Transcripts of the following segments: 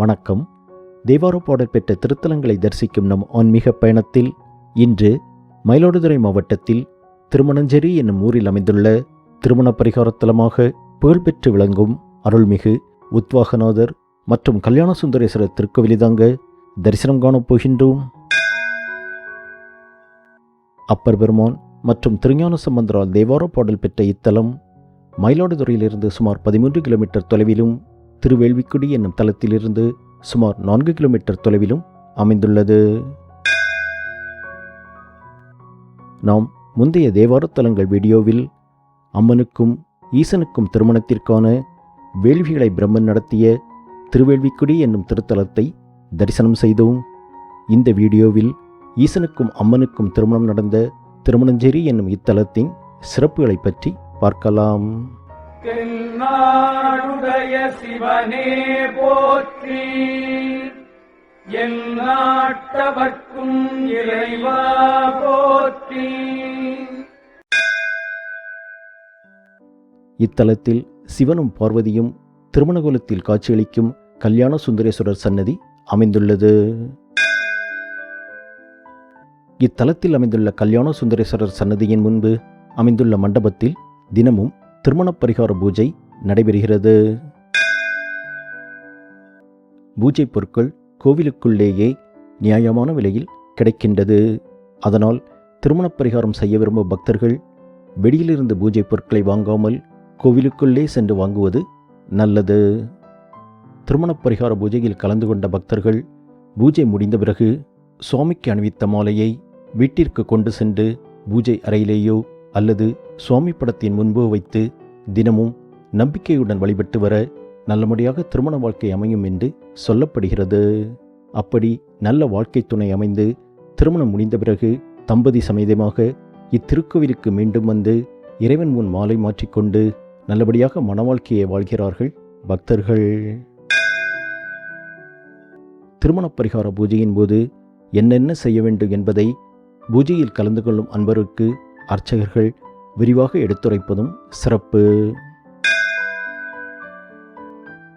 வணக்கம். தேவாரோ பாடல் பெற்ற திருத்தலங்களை தரிசிக்கும் நம் ஆன்மீக பயணத்தில் இன்று மயிலாடுதுறை மாவட்டத்தில் திருமணஞ்சேரி என்னும் ஊரில் அமைந்துள்ள திருமண பரிகாரத்தலமாக புகழ்பெற்று விளங்கும் அருள்மிகு உத்வாகநாதர் மற்றும் கல்யாண சுந்தரேஸ்வரர் திருக்கோவிலிதாங்க தரிசனம் காணப் போகின்றோம். அப்பர் பெருமான் மற்றும் திருஞான சம்பந்தரால் தேவாரோ பாடல் பெற்ற இத்தலம் மயிலாடுதுறையிலிருந்து சுமார் பதிமூன்று கிலோமீட்டர் தொலைவிலும் திருவேள்விக்குடி என்னும் தலத்திலிருந்து சுமார் நான்கு கிலோமீட்டர் தொலைவிலும் அமைந்துள்ளது. நாம் முந்தைய தேவாரத்தலங்கள் வீடியோவில் அம்மனுக்கும் ஈசனுக்கும் திருமணத்திற்கான வேள்விகளை பிரம்மன் நடத்திய திருவேள்விக்குடி என்னும் திருத்தலத்தை தரிசனம் செய்தோம். இந்த வீடியோவில் ஈசனுக்கும் அம்மனுக்கும் திருமணம் நடந்த திருமணஞ்சேரி என்னும் இத்தலத்தின் சிறப்புகளை பற்றி பார்க்கலாம். தென்னாடுடைய சிவனே போற்றி. என் நாட்டவர்க்கும் இறைவா போற்றி. இத்தலத்தில் சிவனும் பார்வதியும் திருமணகுலத்தில் காட்சியளிக்கும் கல்யாண சுந்தரேஸ்வரர் சன்னதி அமைந்துள்ளது. இத்தலத்தில் அமைந்துள்ள கல்யாண சுந்தரேஸ்வரர் சன்னதியின் முன்பு அமைந்துள்ள மண்டபத்தில் தினமும் திருமண பரிகார பூஜை நடைபெறுகிறது. பூஜை பொருட்கள் கோவிலுக்குள்ளேயே நியாயமான விலையில் கிடைக்கின்றது. அதனால் திருமண பரிகாரம் செய்ய விரும்பும் பக்தர்கள் வெளியிலிருந்து பூஜை பொருட்களை வாங்காமல் கோவிலுக்குள்ளே சென்று வாங்குவது நல்லது. திருமண பரிகார பூஜையில் கலந்து கொண்ட பக்தர்கள் பூஜை முடிந்த பிறகு சுவாமிக்கு அணிவித்த மாலையை வீட்டிற்கு கொண்டு சென்று பூஜை அறையிலேயோ அல்லது சுவாமி படத்தின் முன்பு வைத்து தினமும் நம்பிக்கையுடன் வழிபட்டு வர நல்லபடியாக திருமண வாழ்க்கை அமையும் என்று சொல்லப்படுகிறது. அப்படி நல்ல வாழ்க்கை துணை அமைந்து திருமணம் முடிந்த பிறகு தம்பதி சமேதமாக இத்திருக்கோவிலுக்கு மீண்டும் வந்து இறைவன் முன் மாலை மாற்றிக்கொண்டு நல்லபடியாக மன வாழ்க்கையை வாழ்கிறார்கள் பக்தர்கள். திருமண பரிகார பூஜையின் போது என்னென்ன செய்ய வேண்டும் என்பதை பூஜையில் கலந்து கொள்ளும் அன்பருக்கு அர்ச்சகர்கள் விரிவாக எடுத்துரைப்பதும் சிறப்பு.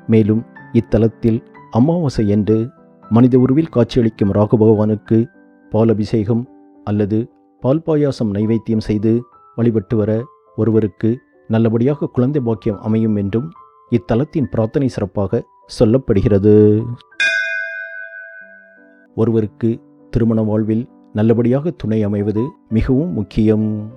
மேலும் இத்தலத்தில் அமாவாசை என்று மனித உருவில் காட்சியளிக்கும் ராகு பகவானுக்கு பால் அபிஷேகம் அல்லது பால் பாயாசம் நைவேத்தியம் செய்து வழிபட்டு வர ஒருவருக்கு நல்லபடியாக குழந்தை பாக்கியம் அமையும் என்றும் இத்தலத்தின் பிரார்த்தனை சிறப்பாக சொல்லப்படுகிறது. ஒருவருக்கு திருமண வாழ்வில் நல்லபடியாக துணை அமைவது மிகவும் முக்கியம்.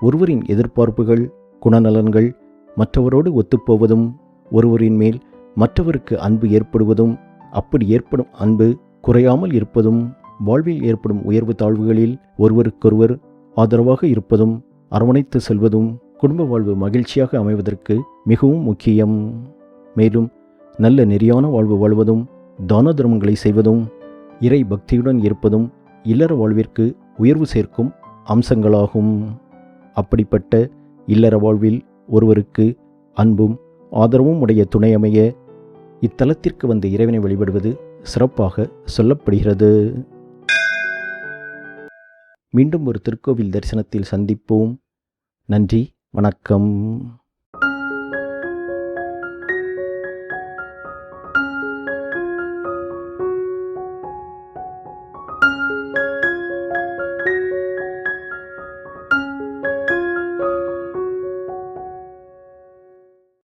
ஒருவரின் எதிர்பார்ப்புகள் குணநலன்கள் மற்றவரோடு ஒத்துப்போவதும் ஒருவரின் மேல் மற்றவருக்கு அன்பு ஏற்படுவதும் அப்படி ஏற்படும் அன்பு குறையாமல் இருப்பதும் வாழ்வில் ஏற்படும் உயர்வு தாழ்வுகளில் ஒருவருக்கொருவர் ஆதரவாக இருப்பதும் அரவணைத்து செல்வதும் குடும்ப வாழ்வு மகிழ்ச்சியாக அமைவதற்கு மிகவும் முக்கியம். மேலும் நல்ல நெறியான வாழ்வு வாழ்வதும் தான தர்மங்களை செய்வதும் இறை பக்தியுடன் இருப்பதும் இல்லற வாழ்விற்கு உயர்வு சேர்க்கும் அம்சங்களாகும். அப்படிப்பட்ட இல்லற வாழ்வில் ஒருவருக்கு அன்பும் ஆதரவும் உடைய துணையமைய இத்தலத்திற்கு வந்த இறைவனை வழிபடுவது சிறப்பாக சொல்லப்படுகிறது. மீண்டும் ஒரு திருக்கோவில் தரிசனத்தில் சந்திப்போம். நன்றி வணக்கம்.